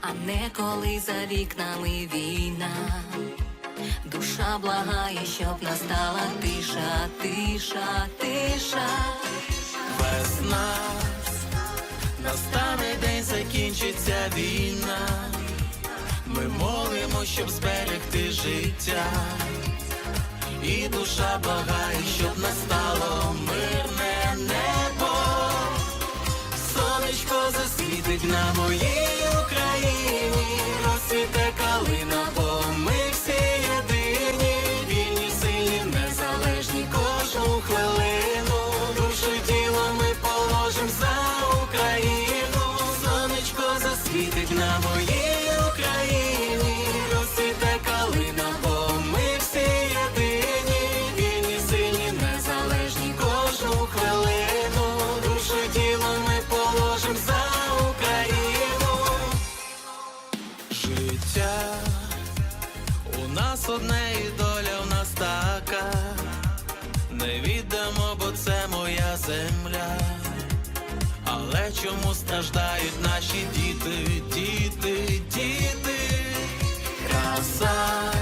а не коли за вікнами війна, душа благає, щоб настала тиша, тиша, тиша, без нас настане день закінчиться війна. Ми молимо, щоб зберегти життя, і душа благає, щоб настало мир. Світить на моїй Україні, розсвіте калина. чому страждають наші діти, діти, діти, краса,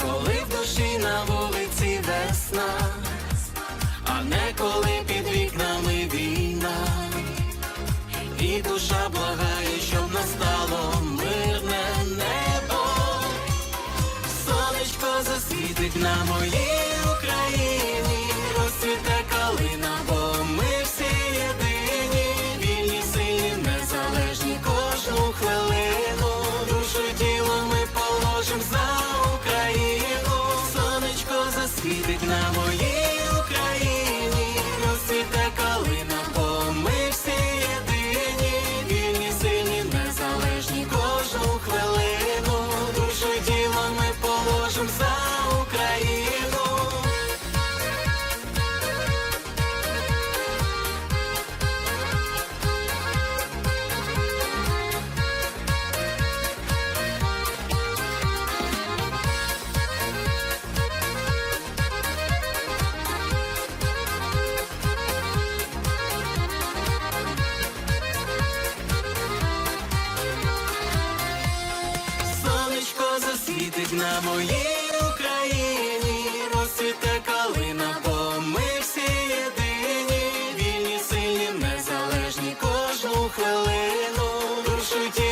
коли в душі на вулиці весна, а не коли під вікнами війна, і душа благає, щоб настало мирне небо, сонечко засвітить на моїй 世界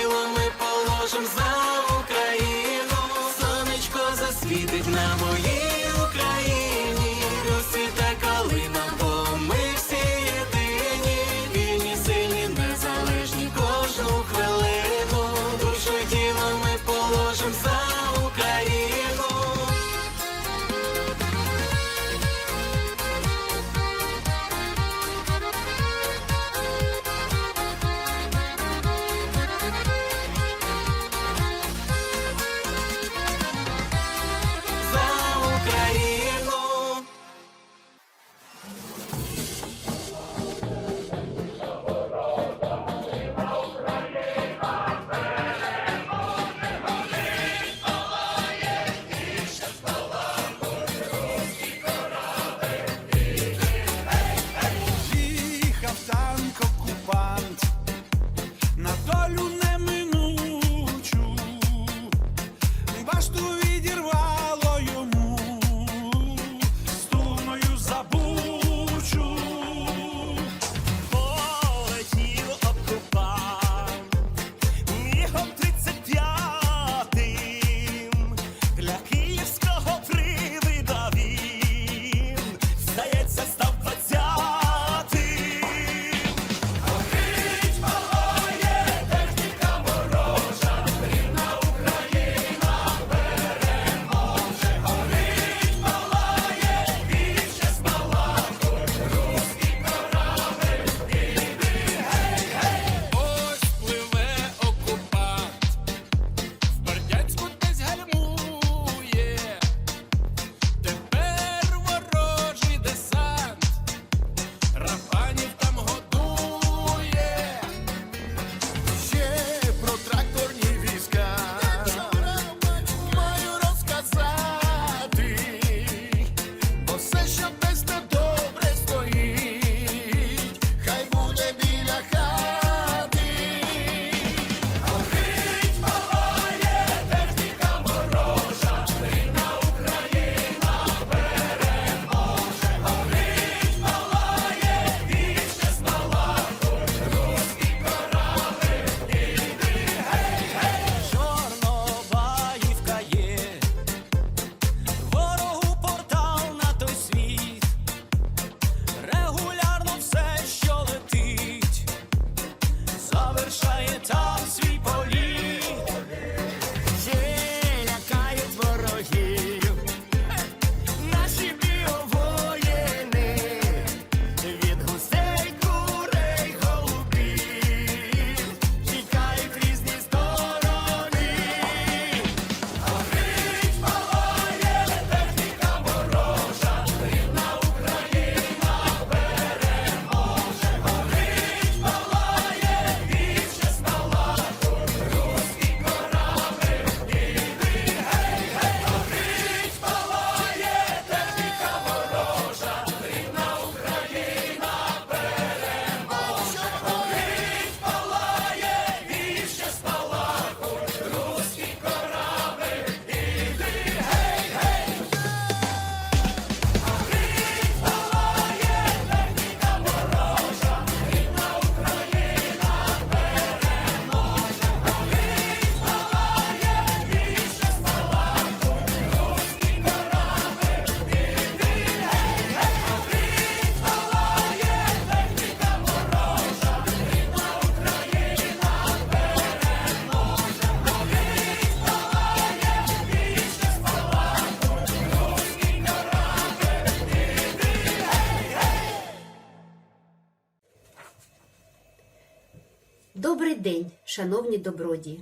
Шановні добродії.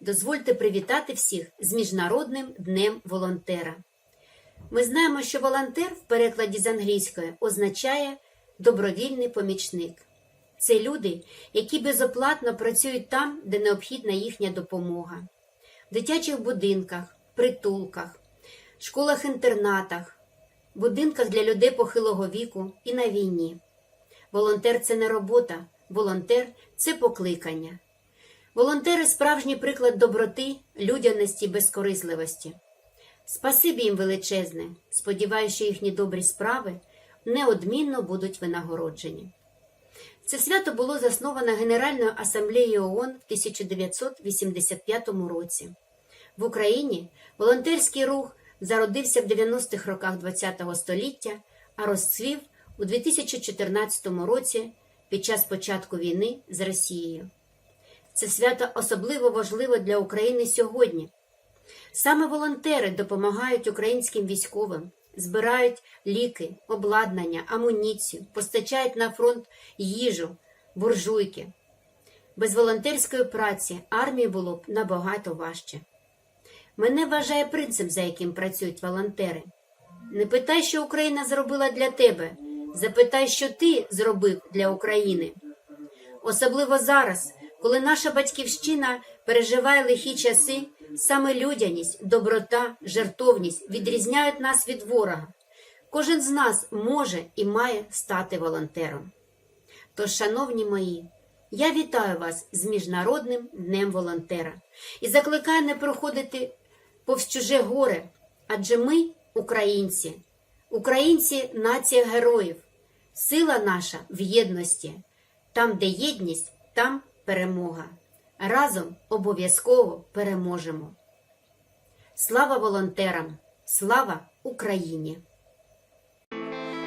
Дозвольте привітати всіх з Міжнародним днем волонтера. Ми знаємо, що волонтер в перекладі з англійської означає добровільний помічник. Це люди, які безоплатно працюють там, де необхідна їхня допомога, в дитячих будинках, притулках, школах-інтернатах, будинках для людей похилого віку і на війні. Волонтер це не робота, волонтер це покликання. Волонтери справжній приклад доброти, людяності, безкорисливості. Спасибі їм величезне. Сподіваюся, що їхні добрі справи неодмінно будуть винагороджені. Це свято було засновано Генеральною асамблеєю ООН в 1985 році. В Україні волонтерський рух зародився в 90-х роках ХХ століття, а розцвів у 2014 році під час початку війни з Росією. Це свято особливо важливо для України сьогодні. Саме волонтери допомагають українським військовим, збирають ліки, обладнання, амуніцію, постачають на фронт їжу, буржуйки. Без волонтерської праці армії було б набагато важче. Мене вважає принцип, за яким працюють волонтери. Не питай, що Україна зробила для тебе, запитай, що ти зробив для України. Особливо зараз, коли наша батьківщина переживає лихі часи, саме людяність, доброта, жертовність відрізняють нас від ворога. Кожен з нас може і має стати волонтером. Тож, шановні мої, я вітаю вас з Міжнародним днем волонтера і закликаю не проходити повз чуже горе, адже ми українці, українці нація героїв, сила наша в єдності. Там, де єдність, там перемога. Разом обов'язково переможемо. Слава волонтерам! Слава Україні!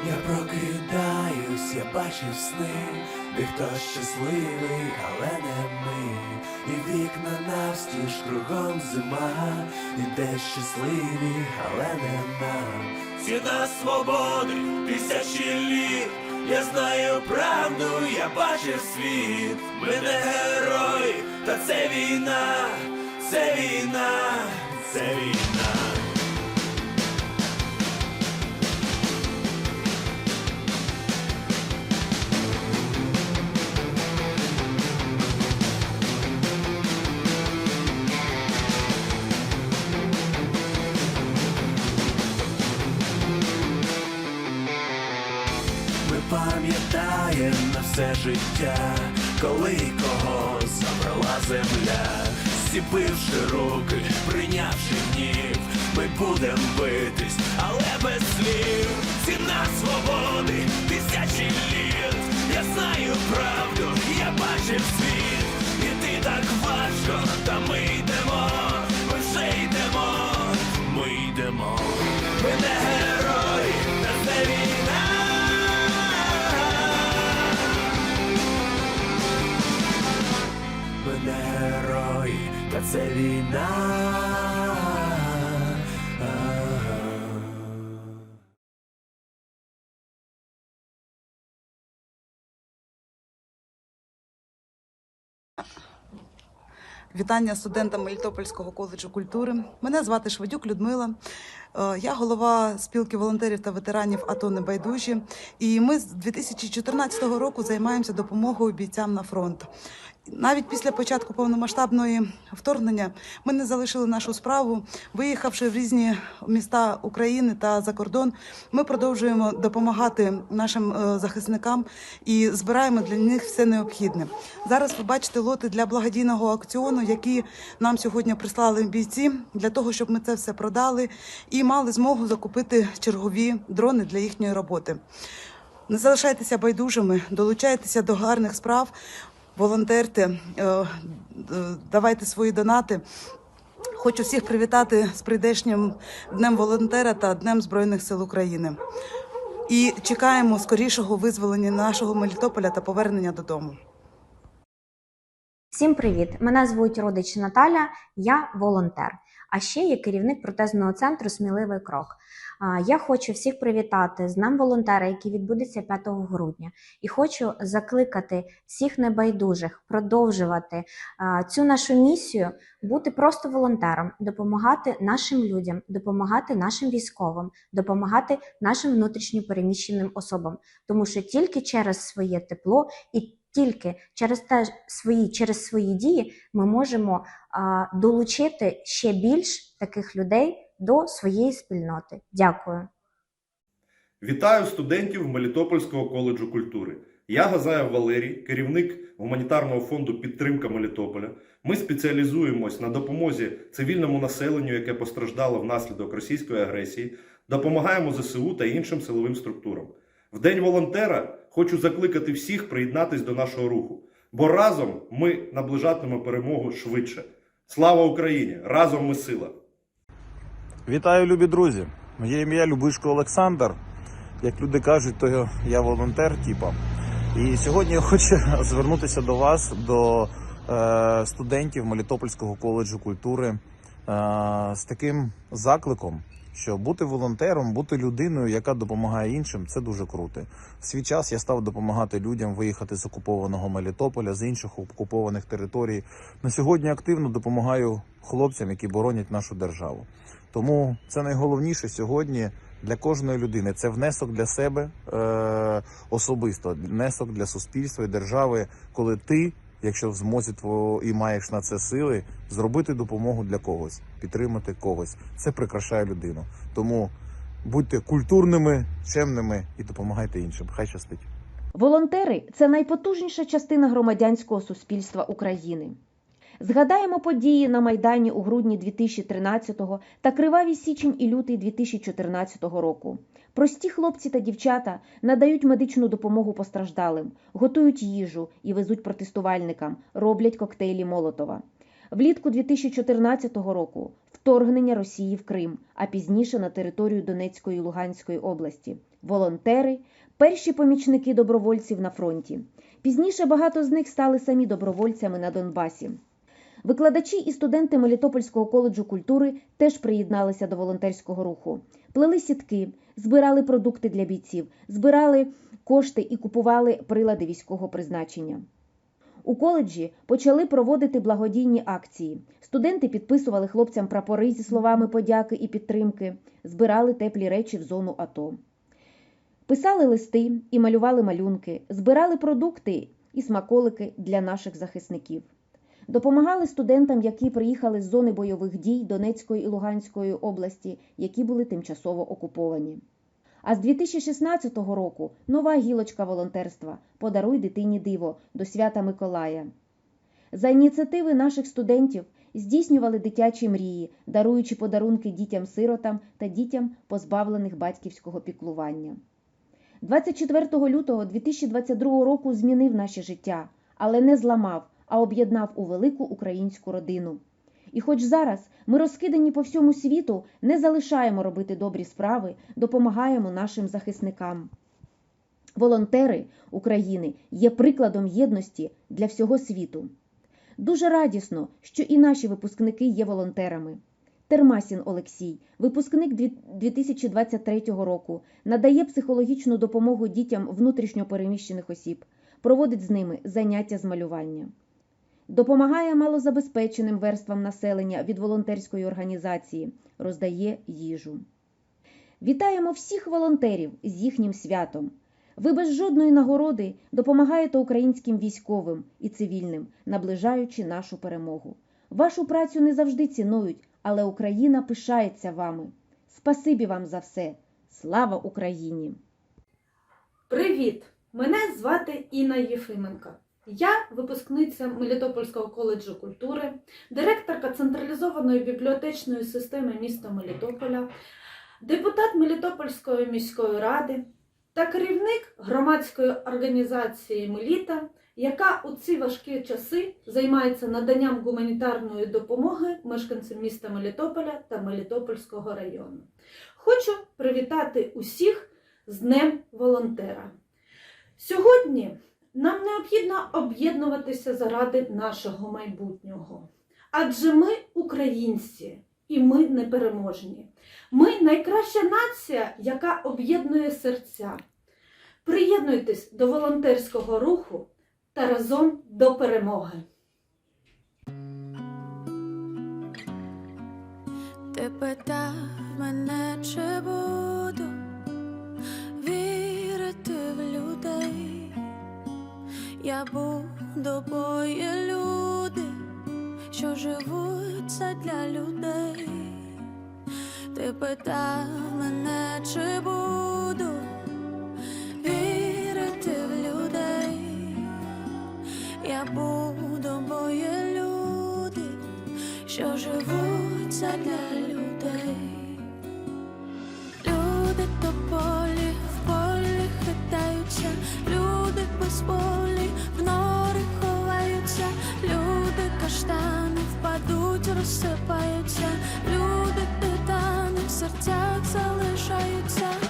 Я прокидаюсь, я бачив сни, де хтось щасливий, але не ми. І вікна навстіж кругом зима, і де щасливі, але не нам. Ціна свободи, тисячі літ. Я знаю правду, я бачив світ. Ми не герої, та це війна, це війна, це війна. Все життя, коли кого забрала земля, зціпивши руки, прийнявши гнів, ми будем битись, але без слів. Ціна свободи, тисячі літ. Я знаю правду, я бачив світ, і ти так важко, та ми йдемо, ми вже йдемо, ми йдемо, ми це війна. Вітання студентам Мелітопольського коледжу культури. Мене звати Шведюк Людмила. Е, Я голова спілки волонтерів та ветеранів АТО Небайдужі. І ми з 2014 року займаємося допомогою бійцям на фронт. Навіть після початку повномасштабної вторгнення ми не залишили нашу справу. Виїхавши в різні міста України та за кордон, ми продовжуємо допомагати нашим е, захисникам і збираємо для них все необхідне. Зараз ви бачите лоти для благодійного аукціону, які нам сьогодні прислали бійці, для того, щоб ми це все продали і мали змогу закупити чергові дрони для їхньої роботи. Не залишайтеся байдужими, долучайтеся до гарних справ, волонтерте, е, е, давайте свої донати. Хочу всіх привітати з прийдешнім днем волонтера та Днем Збройних сил України. І чекаємо скорішого визволення нашого Мелітополя та повернення додому. Всім привіт! Мене звуть родич Наталя, я волонтер. А ще є керівник протезного центру Сміливий крок. Я хочу всіх привітати з Днем волонтера, який відбудеться 5 грудня, і хочу закликати всіх небайдужих продовжувати цю нашу місію, бути просто волонтером, допомагати нашим людям, допомагати нашим військовим, допомагати нашим внутрішньо переміщеним особам, тому що тільки через своє тепло і тільки через те свої через свої дії ми можемо а, долучити ще більш таких людей до своєї спільноти. Дякую. Вітаю студентів Мелітопольського коледжу культури. Я Газаєв Валерій, керівник гуманітарного фонду Підтримка Мелітополя. Ми спеціалізуємось на допомозі цивільному населенню, яке постраждало внаслідок російської агресії, допомагаємо ЗСУ та іншим силовим структурам. В День волонтера хочу закликати всіх приєднатись до нашого руху, бо разом ми наближатимемо перемогу швидше. Слава Україні! Разом ми сила! Вітаю, любі друзі! Моє ім'я Любишко Олександр. Як люди кажуть, то я волонтер, типа. І сьогодні я хочу звернутися до вас, до е, студентів Мелітопольського коледжу культури, е, з таким закликом, що бути волонтером, бути людиною, яка допомагає іншим, це дуже круто. В свій час я став допомагати людям виїхати з окупованого Мелітополя, з інших окупованих територій. На сьогодні активно допомагаю хлопцям, які боронять нашу державу. Тому це найголовніше сьогодні для кожної людини. Це внесок для себе е, особисто, внесок для суспільства і держави, коли ти, якщо в змозі тво і маєш на це сили, зробити допомогу для когось, підтримати когось. Це прикрашає людину. Тому будьте культурними, чемними і допомагайте іншим. Хай щастить. Волонтери це найпотужніша частина громадянського суспільства України. Згадаємо події на Майдані у грудні 2013-го та криваві січень і лютий 2014 року. Прості хлопці та дівчата надають медичну допомогу постраждалим, готують їжу і везуть протестувальникам, роблять коктейлі Молотова. Влітку 2014 року вторгнення Росії в Крим, а пізніше на територію Донецької і Луганської області. Волонтери перші помічники добровольців на фронті. Пізніше багато з них стали самі добровольцями на Донбасі. Викладачі і студенти Мелітопольського коледжу культури теж приєдналися до волонтерського руху. Плели сітки, збирали продукти для бійців, збирали кошти і купували прилади військового призначення. У коледжі почали проводити благодійні акції. Студенти підписували хлопцям прапори зі словами подяки і підтримки, збирали теплі речі в зону АТО. Писали листи і малювали малюнки, збирали продукти і смаколики для наших захисників. Допомагали студентам, які приїхали з зони бойових дій Донецької і Луганської області, які були тимчасово окуповані. А з 2016 року нова гілочка волонтерства Подаруй дитині диво до свята Миколая. За ініціативи наших студентів здійснювали дитячі мрії, даруючи подарунки дітям-сиротам та дітям, позбавлених батьківського піклування. 24 лютого 2022 року змінив наше життя, але не зламав, а об'єднав у велику українську родину. І хоч зараз ми розкидані по всьому світу, не залишаємо робити добрі справи, допомагаємо нашим захисникам. Волонтери України є прикладом єдності для всього світу. Дуже радісно, що і наші випускники є волонтерами. Термасін Олексій, випускник 2023 року, надає психологічну допомогу дітям внутрішньо переміщених осіб, проводить з ними заняття з малювання. Допомагає малозабезпеченим верствам населення від волонтерської організації, роздає їжу. Вітаємо всіх волонтерів з їхнім святом. Ви без жодної нагороди допомагаєте українським військовим і цивільним, наближаючи нашу перемогу. Вашу працю не завжди цінують, але Україна пишається вами. Спасибі вам за все. Слава Україні! Привіт! Мене звати Інна Єфименко. Я випускниця Мелітопольського коледжу культури, директорка централізованої бібліотечної системи міста Мелітополя, депутат Мелітопольської міської ради та керівник громадської організації Меліта, яка у ці важкі часи займається наданням гуманітарної допомоги мешканцям міста Мелітополя та Мелітопольського району. Хочу привітати усіх з Днем волонтера. Сьогодні нам необхідно об'єднуватися заради нашого майбутнього. Адже ми українці, і ми непереможні. Ми найкраща нація, яка об'єднує серця. Приєднуйтесь до волонтерського руху та разом до перемоги. Ти питав мене, чи буду вірити в людей. Я буду, бо є люди, що живуть задля людей. Ти питав мене, чи буду вірити в людей. Я буду, бо є люди, що живуть задля людей. Люди тополі в полі хитаються, люди без полі розсипаються, люди титани в серцях залишаються.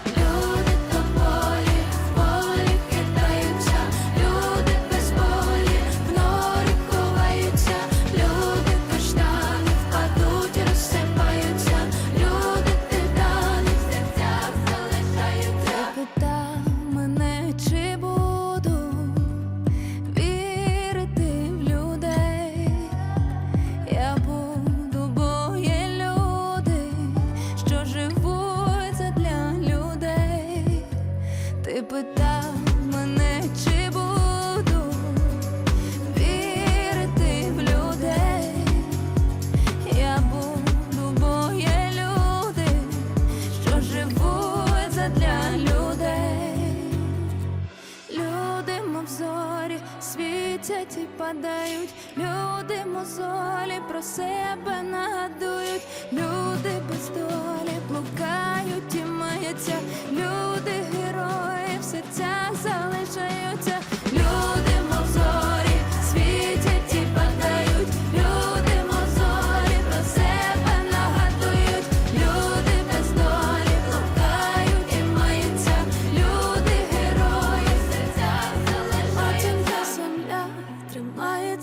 Падають, люди мозолі про себе нагадують, люди без долі блукають і маються, люди герої в серцях залишаються, люди